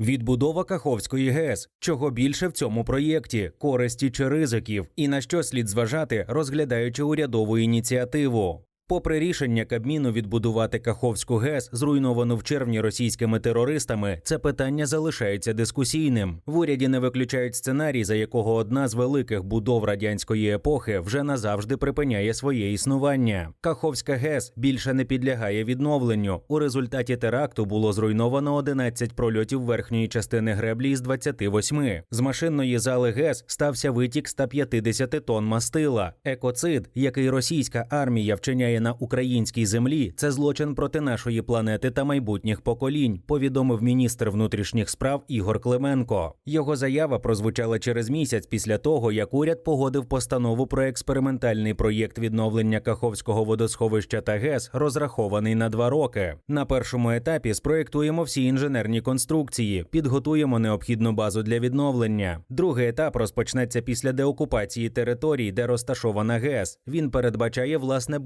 Відбудова Каховської ГЕС. Чого більше в цьому проєкті, користі чи ризиків, і на що слід зважати, розглядаючи урядову ініціативу. Попри рішення Кабміну відбудувати Каховську ГЕС, зруйновану в червні російськими терористами, це питання залишається дискусійним. В уряді не виключають сценарій, за якого одна з великих будов радянської епохи вже назавжди припиняє своє існування. Каховська ГЕС більше не підлягає відновленню. У результаті теракту було зруйновано 11 прольотів верхньої частини греблі із 28. З машинної зали ГЕС стався витік 150 тонн мастила. Екоцид, який російська армія вчиняє на українській землі, це злочин проти нашої планети та майбутніх поколінь, повідомив міністр внутрішніх справ Ігор Клименко. Його заява прозвучала через місяць після того, як уряд погодив постанову про експериментальний проєкт відновлення Каховського водосховища та ГЕС, розрахований на два роки. На першому етапі спроєктуємо всі інженерні конструкції, підготуємо необхідну базу для відновлення. Другий етап розпочнеться після деокупації територій, де розташована ГЕС. Він передбачає власне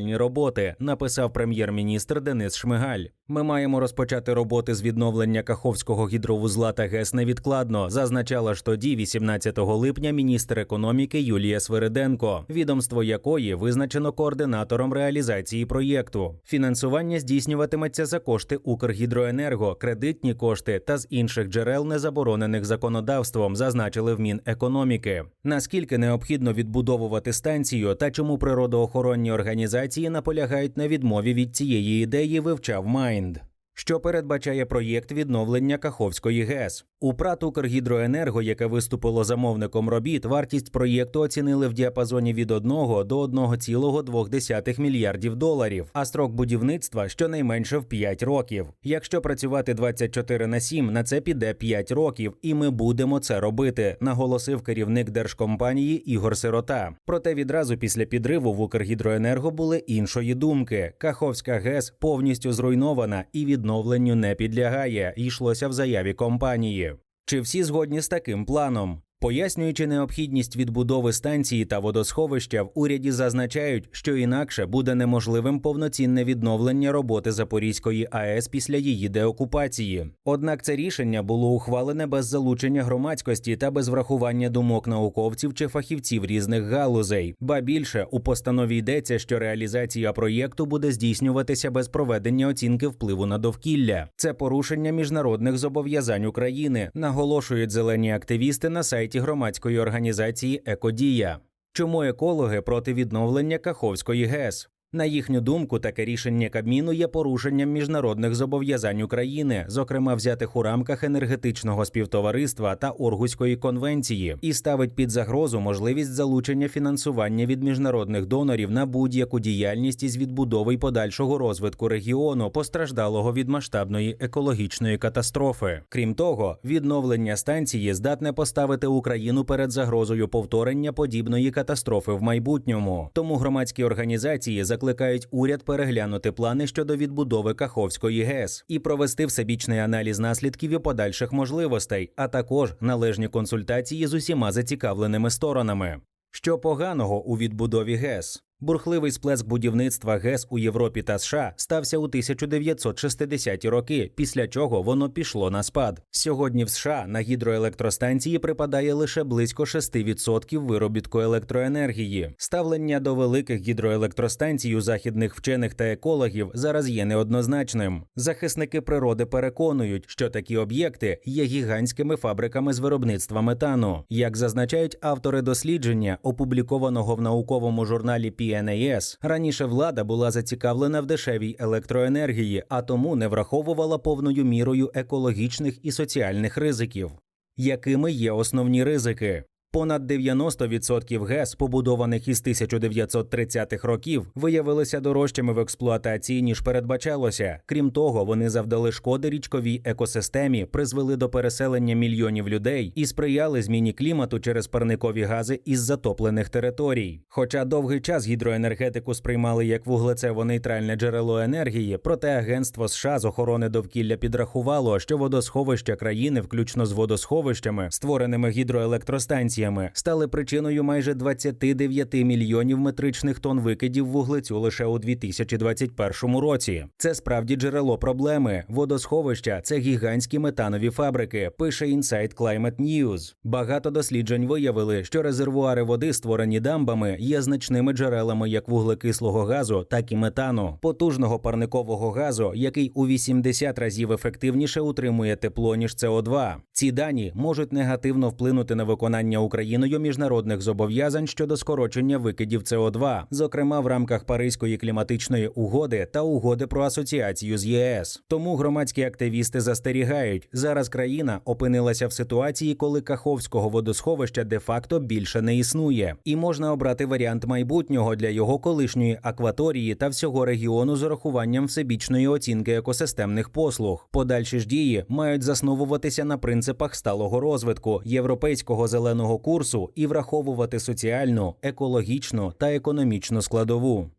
будівельні роботи, написав прем'єр-міністр Денис Шмигаль. Ми маємо розпочати роботи з відновлення Каховського гідровузла та ГЕС невідкладно, зазначала ж тоді, 18 липня, міністр економіки Юлія Свириденко, відомство якої визначено координатором реалізації проєкту. Фінансування здійснюватиметься за кошти Укргідроенерго, кредитні кошти та з інших джерел, не заборонених законодавством, зазначили в Мінекономіки. Наскільки необхідно відбудовувати станцію та чому природоохоронні організації наполягають на відмові від цієї ідеї, вивчав Майнд. Що передбачає проєкт відновлення Каховської ГЕС у ПРАТ «Укргідроенерго», яке виступило замовником робіт, вартість проєкту оцінили в діапазоні від 1 до 1,2 мільярдів доларів, а строк будівництва щонайменше в 5 років. Якщо працювати 24 на 7, на це піде 5 років, і ми будемо це робити, наголосив керівник держкомпанії Ігор Сирота. Проте відразу після підриву в Укргідроенерго були іншої думки. Каховська ГЕС повністю зруйнована і відновленню не підлягає. Йшлося в заяві компанії. Чи всі згодні з таким планом? Пояснюючи необхідність відбудови станції та водосховища, в уряді зазначають, що інакше буде неможливим повноцінне відновлення роботи Запорізької АЕС після її деокупації. Однак це рішення було ухвалене без залучення громадськості та без врахування думок науковців чи фахівців різних галузей. Ба більше у постанові йдеться, що реалізація проєкту буде здійснюватися без проведення оцінки впливу на довкілля. Це порушення міжнародних зобов'язань України, наголошують зелені активісти на сайті громадської організації Екодія. Чому екологи проти відновлення Каховської ГЕС? На їхню думку, таке рішення Кабміну є порушенням міжнародних зобов'язань України, зокрема взятих у рамках енергетичного співтовариства та Оргуської конвенції, і ставить під загрозу можливість залучення фінансування від міжнародних донорів на будь-яку діяльність із відбудови й подальшого розвитку регіону, постраждалого від масштабної екологічної катастрофи. Крім того, відновлення станції здатне поставити Україну перед загрозою повторення подібної катастрофи в майбутньому. Тому громадські організації закликають уряд переглянути плани щодо відбудови Каховської ГЕС і провести всебічний аналіз наслідків і подальших можливостей, а також належні консультації з усіма зацікавленими сторонами. Що поганого у відбудові ГЕС? Бурхливий сплеск будівництва ГЕС у Європі та США стався у 1960-ті роки, після чого воно пішло на спад. Сьогодні в США на гідроелектростанції припадає лише близько 6% виробітку електроенергії. Ставлення до великих гідроелектростанцій у західних вчених та екологів зараз є неоднозначним. Захисники природи переконують, що такі об'єкти є гігантськими фабриками з виробництва метану. Як зазначають автори дослідження, опублікованого в науковому журналі PNAS, раніше влада була зацікавлена в дешевій електроенергії, а тому не враховувала повною мірою екологічних і соціальних ризиків. Якими є основні ризики? Понад 90% ГЕС, побудованих із 1930-х років, виявилися дорожчими в експлуатації ніж передбачалося. Крім того, вони завдали шкоди річковій екосистемі, призвели до переселення мільйонів людей і сприяли зміні клімату через парникові гази із затоплених територій. Хоча довгий час гідроенергетику сприймали як вуглецево-нейтральне джерело енергії, проте агентство США з охорони довкілля підрахувало, що водосховища країни, включно з водосховищами, створеними гідроелектростанціями, інсталяціями стали причиною майже 29 мільйонів метричних тонн викидів вуглецю лише у 2021 році. Це справді джерело проблеми. Водосховища це гігантські метанові фабрики. Пише Inside Climate News. Багато досліджень виявили, що резервуари води, створені дамбами, є значними джерелами як вуглекислого газу, так і метану, потужного парникового газу, який у 80 разів ефективніше утримує тепло ніж СО2. Ці дані можуть негативно вплинути на виконання Україною міжнародних зобов'язань щодо скорочення викидів СО2, зокрема в рамках Паризької кліматичної угоди та угоди про асоціацію з ЄС. Тому громадські активісти застерігають, зараз країна опинилася в ситуації, коли Каховського водосховища де-факто більше не існує, і можна обрати варіант майбутнього для його колишньої акваторії та всього регіону з урахуванням всебічної оцінки екосистемних послуг. Подальші ж дії мають засновуватися на принципах сталого розвитку європейського зеленого курсу і враховувати соціальну, екологічну та економічну складову.